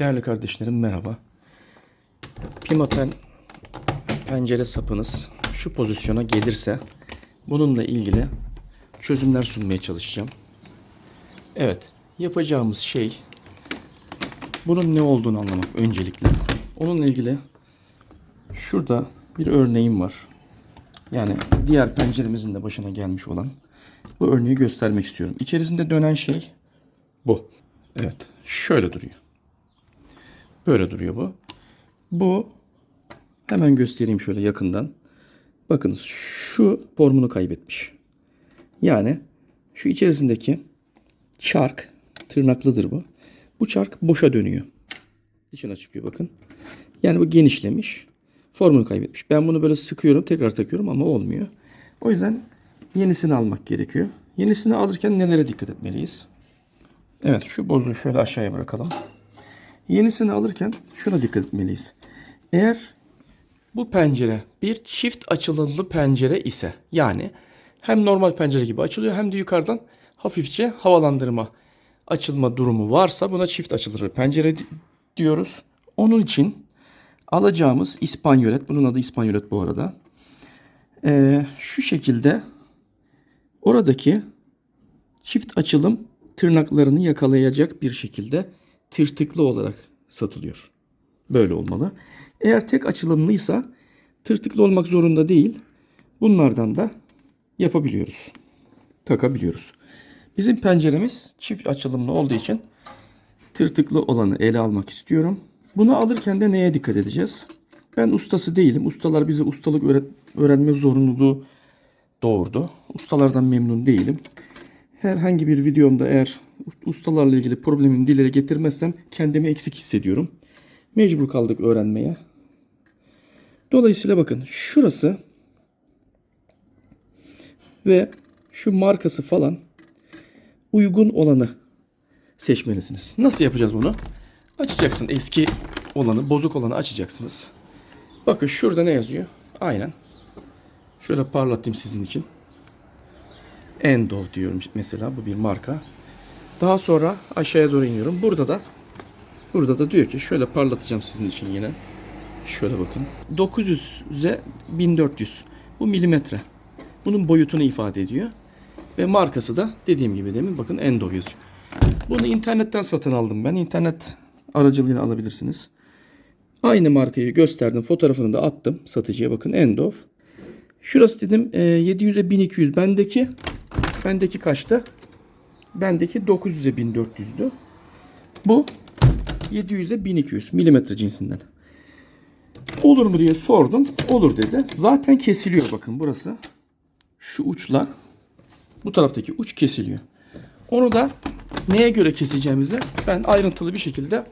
Değerli kardeşlerim merhaba. Pimapen pencere sapınız şu pozisyona gelirse bununla ilgili çözümler sunmaya çalışacağım. Evet, yapacağımız şey bunun ne olduğunu anlamak öncelikle. Onunla ilgili şurada bir örneğim var. Yani diğer penceremizin de başına gelmiş olan bu örneği göstermek istiyorum. İçerisinde dönen şey bu. Evet, şöyle duruyor. Böyle duruyor bu. Bu hemen göstereyim şöyle yakından. Bakınız şu formunu kaybetmiş. Yani şu içerisindeki çark tırnaklıdır bu. Bu çark boşa dönüyor. Dışına çıkıyor bakın. Yani bu genişlemiş. Formunu kaybetmiş. Ben bunu böyle sıkıyorum tekrar takıyorum ama olmuyor. O yüzden yenisini almak gerekiyor. Yenisini alırken nelere dikkat etmeliyiz? Evet şu bozuğu şöyle aşağıya bırakalım. Yenisini alırken şuna dikkat etmeliyiz. Eğer bu pencere bir çift açılımlı pencere ise yani hem normal pencere gibi açılıyor hem de yukarıdan hafifçe havalandırma açılma durumu varsa buna çift açılır pencere di- diyoruz. Onun için alacağımız İspanyolet, bunun adı İspanyolet bu arada. Ee, şu şekilde oradaki çift açılım tırnaklarını yakalayacak bir şekilde tırtıklı olarak satılıyor. Böyle olmalı. Eğer tek açılımlıysa tırtıklı olmak zorunda değil. Bunlardan da yapabiliyoruz. Takabiliyoruz. Bizim penceremiz çift açılımlı olduğu için tırtıklı olanı ele almak istiyorum. Bunu alırken de neye dikkat edeceğiz? Ben ustası değilim. Ustalar bize ustalık öğrenme zorunluluğu doğurdu. Ustalardan memnun değilim. Herhangi bir videomda eğer ustalarla ilgili problemimi dile getirmezsem kendimi eksik hissediyorum. Mecbur kaldık öğrenmeye. Dolayısıyla bakın şurası ve şu markası falan uygun olanı seçmelisiniz. Nasıl yapacağız bunu? Açacaksın eski olanı, bozuk olanı açacaksınız. Bakın şurada ne yazıyor? Aynen. Şöyle parlatayım sizin için. Endol diyorum mesela bu bir marka. Daha sonra aşağıya doğru iniyorum. Burada da burada da diyor ki şöyle parlatacağım sizin için yine. Şöyle bakın. 900'e 1400. Bu milimetre. Bunun boyutunu ifade ediyor. Ve markası da dediğim gibi demin bakın Endol yazıyor. Bunu internetten satın aldım ben. İnternet aracılığıyla alabilirsiniz. Aynı markayı gösterdim. Fotoğrafını da attım satıcıya. Bakın Endov. Şurası dedim e, 700'e 1200. Bendeki bendeki kaçtı? Bendeki 900'e 1400'dü. Bu 700'e 1200 milimetre cinsinden. Olur mu diye sordum. Olur dedi. Zaten kesiliyor bakın burası. Şu uçla bu taraftaki uç kesiliyor. Onu da neye göre keseceğimizi ben ayrıntılı bir şekilde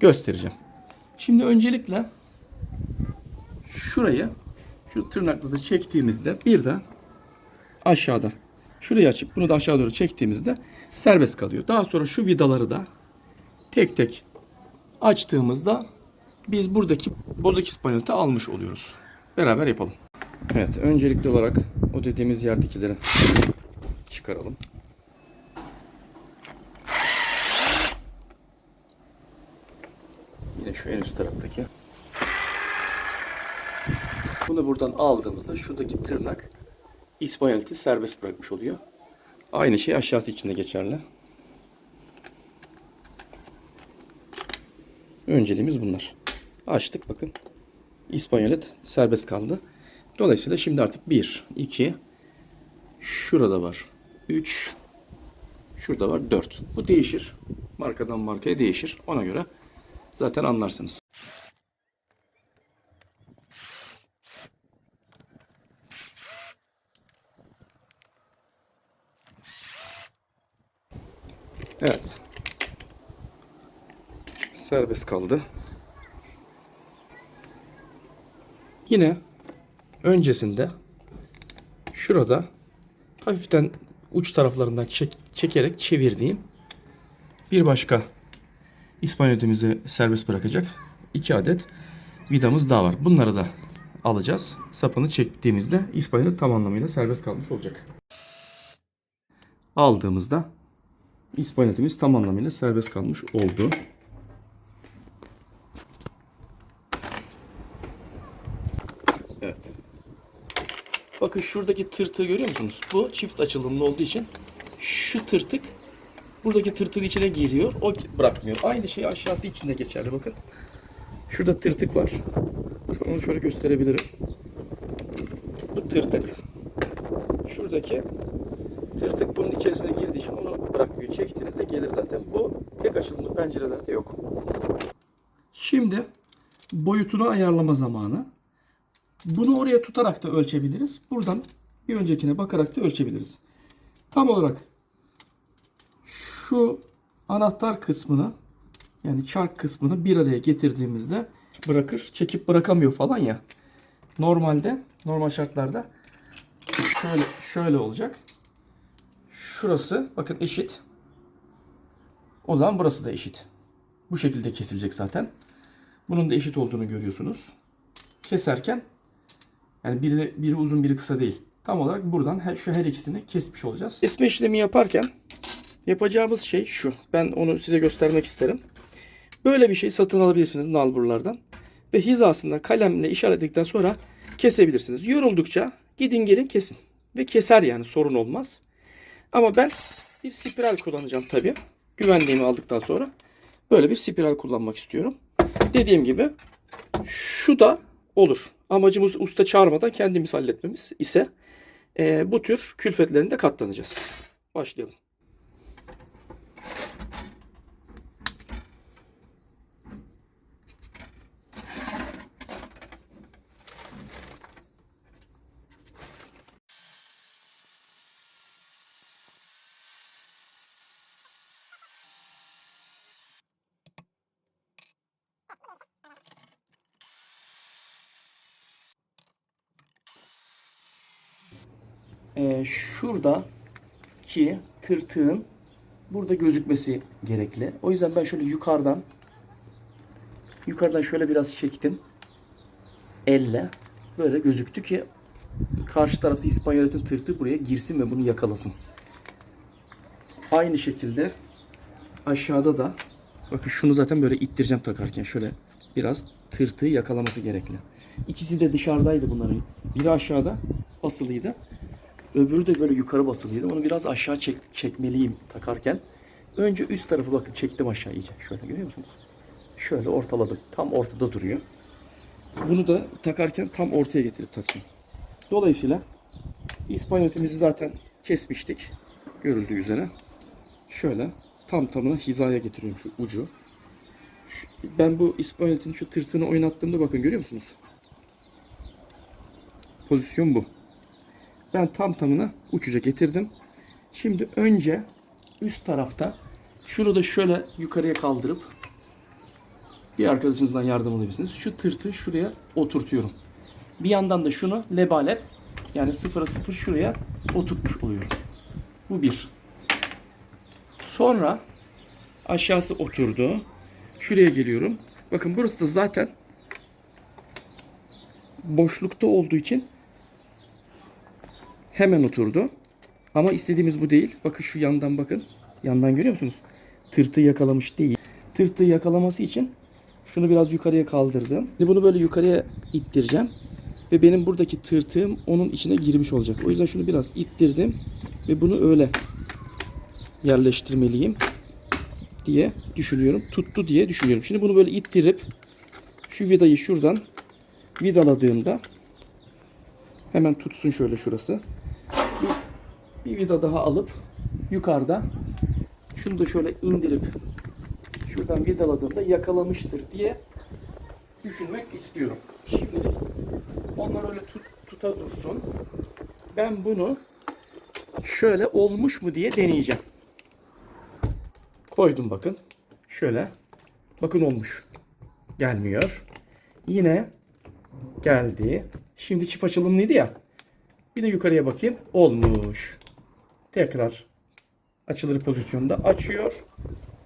göstereceğim. Şimdi öncelikle şurayı şu tırnakla da çektiğimizde bir de aşağıda şurayı açıp bunu da aşağı doğru çektiğimizde serbest kalıyor. Daha sonra şu vidaları da tek tek açtığımızda biz buradaki bozuk ispanyoleti almış oluyoruz. Beraber yapalım. Evet, öncelikli olarak o dediğimiz yerdekileri çıkaralım. Yine şu en üst taraftaki. Bunu buradan aldığımızda şuradaki tırnak İspanyoleti serbest bırakmış oluyor. Aynı şey aşağısı için de geçerli. Önceliğimiz bunlar. Açtık bakın. İspanyolet serbest kaldı. Dolayısıyla şimdi artık 1, 2, şurada var 3, şurada var 4. Bu değişir. Markadan markaya değişir. Ona göre zaten anlarsınız. Evet. Serbest kaldı. Yine öncesinde şurada hafiften uç taraflarından çek- çekerek çevirdiğim bir başka İspanyolimizi serbest bırakacak iki adet vidamız daha var. Bunları da alacağız. Sapını çektiğimizde İspanyol tam anlamıyla serbest kalmış olacak. Aldığımızda İspanetimiz tam anlamıyla serbest kalmış oldu. Evet. Bakın şuradaki tırtığı görüyor musunuz? Bu çift açılımlı olduğu için şu tırtık buradaki tırtığın içine giriyor. O bırakmıyor. Aynı şey aşağısı içinde geçerli bakın. Şurada tırtık var. Onu şöyle gösterebilirim. Bu tırtık şuradaki tırtık bunun içerisine girdiği için onu bırakmıyor. Çektiğinizde gelir zaten. Bu tek açılımlı pencerelerde yok. Şimdi boyutunu ayarlama zamanı. Bunu oraya tutarak da ölçebiliriz. Buradan bir öncekine bakarak da ölçebiliriz. Tam olarak şu anahtar kısmını yani çark kısmını bir araya getirdiğimizde bırakır. Çekip bırakamıyor falan ya. Normalde normal şartlarda şöyle şöyle olacak. Şurası bakın eşit. O zaman burası da eşit. Bu şekilde kesilecek zaten. Bunun da eşit olduğunu görüyorsunuz. Keserken yani biri, biri uzun biri kısa değil. Tam olarak buradan her, şu her ikisini kesmiş olacağız. Kesme işlemi yaparken yapacağımız şey şu. Ben onu size göstermek isterim. Böyle bir şey satın alabilirsiniz nalburlardan. Ve hizasında kalemle işaretledikten sonra kesebilirsiniz. Yoruldukça gidin gelin kesin. Ve keser yani sorun olmaz. Ama ben bir spiral kullanacağım tabii. Güvenliğimi aldıktan sonra böyle bir spiral kullanmak istiyorum. Dediğim gibi şu da olur. Amacımız usta çağırmadan kendimiz halletmemiz ise e, bu tür külfetlerinde katlanacağız. Başlayalım. E, şuradaki tırtığın burada gözükmesi gerekli. O yüzden ben şöyle yukarıdan yukarıdan şöyle biraz çektim. Elle böyle gözüktü ki karşı tarafta İspanyoletin tırtığı buraya girsin ve bunu yakalasın. Aynı şekilde aşağıda da bakın şunu zaten böyle ittireceğim takarken şöyle biraz tırtığı yakalaması gerekli. İkisi de dışarıdaydı bunların. Biri aşağıda basılıydı. Öbürü de böyle yukarı basılıydı. Onu biraz aşağı çek, çekmeliyim takarken. Önce üst tarafı bakın çektim aşağı iyice. Şöyle görüyor musunuz? Şöyle ortaladım. Tam ortada duruyor. Bunu da takarken tam ortaya getirip takacağım. Dolayısıyla İspanyolimizi zaten kesmiştik. Görüldüğü üzere. Şöyle tam tamına hizaya getiriyorum şu ucu. Ben bu İspanyol'in şu tırtığını oynattığımda bakın görüyor musunuz? Pozisyon bu. Ben tam tamına uçuca getirdim. Şimdi önce üst tarafta şurada şöyle yukarıya kaldırıp bir arkadaşınızdan yardım alabilirsiniz. Şu tırtı şuraya oturtuyorum. Bir yandan da şunu lebalep yani sıfıra sıfır şuraya oturtmuş oluyorum. Bu bir. Sonra aşağısı oturdu. Şuraya geliyorum. Bakın burası da zaten boşlukta olduğu için hemen oturdu. Ama istediğimiz bu değil. Bakın şu yandan bakın. Yandan görüyor musunuz? Tırtı yakalamış değil. Tırtı yakalaması için şunu biraz yukarıya kaldırdım. Şimdi bunu böyle yukarıya ittireceğim. Ve benim buradaki tırtığım onun içine girmiş olacak. O yüzden şunu biraz ittirdim. Ve bunu öyle yerleştirmeliyim diye düşünüyorum. Tuttu diye düşünüyorum. Şimdi bunu böyle ittirip şu vidayı şuradan vidaladığımda hemen tutsun şöyle şurası. Bir, vida daha alıp yukarıda şunu da şöyle indirip şuradan vidaladığımda yakalamıştır diye düşünmek istiyorum. Şimdilik onlar öyle tut, tuta dursun. Ben bunu şöyle olmuş mu diye deneyeceğim. Koydum bakın. Şöyle. Bakın olmuş. Gelmiyor. Yine geldi. Şimdi çift açılımlıydı ya. Bir de yukarıya bakayım. Olmuş. Tekrar açılır pozisyonda açıyor.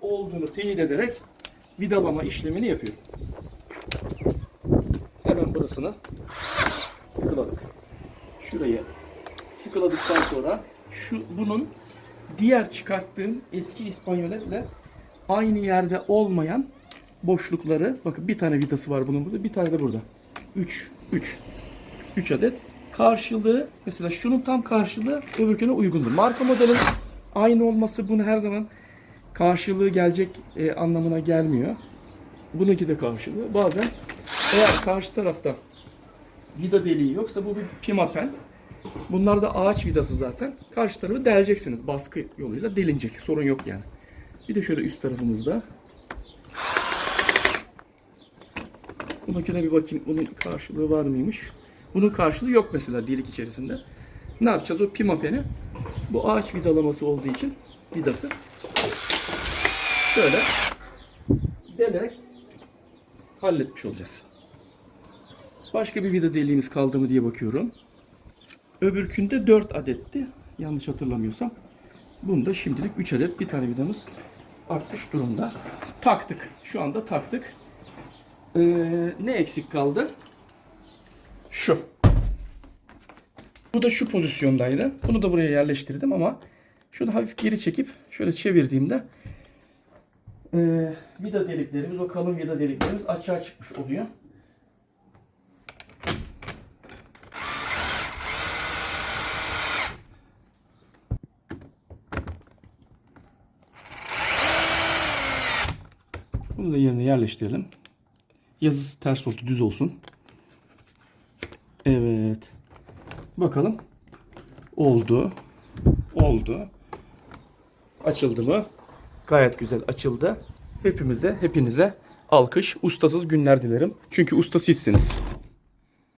Olduğunu teyit ederek vidalama işlemini yapıyorum. Hemen burasını sıkıladık. Şurayı sıkıladıktan sonra şu bunun diğer çıkarttığım eski İspanyoletle aynı yerde olmayan boşlukları bakın bir tane vidası var bunun burada bir tane de burada. 3 3 3 adet. Karşılığı mesela şunun tam karşılığı öbürküne uygundur. Marka modelin aynı olması bunu her zaman karşılığı gelecek e, anlamına gelmiyor. Bununki de karşılığı. Bazen eğer karşı tarafta vida deliği yoksa bu bir pimapen. Bunlar da ağaç vidası zaten. Karşı tarafı deleceksiniz. Baskı yoluyla delinecek. Sorun yok yani. Bir de şöyle üst tarafımızda. Bununkine bir bakayım. Bunun karşılığı var mıymış? Bunun karşılığı yok mesela delik içerisinde. Ne yapacağız? O pimapeni bu ağaç vidalaması olduğu için vidası şöyle delerek halletmiş olacağız. Başka bir vida deliğimiz kaldı mı diye bakıyorum. Öbürkünde 4 adetti. Yanlış hatırlamıyorsam. Bunda şimdilik 3 adet bir tane vidamız artmış durumda. Taktık. Şu anda taktık. Ee, ne eksik kaldı? Şu. Bu da şu pozisyondaydı. Bunu da buraya yerleştirdim ama şunu hafif geri çekip şöyle çevirdiğimde e, vida deliklerimiz, o kalın vida deliklerimiz açığa çıkmış oluyor. Bunu da yerine yerleştirelim. Yazısı ters oldu, düz olsun. Evet. Bakalım. Oldu. Oldu. Açıldı mı? Gayet güzel açıldı. Hepimize, hepinize alkış, ustasız günler dilerim. Çünkü usta sizsiniz.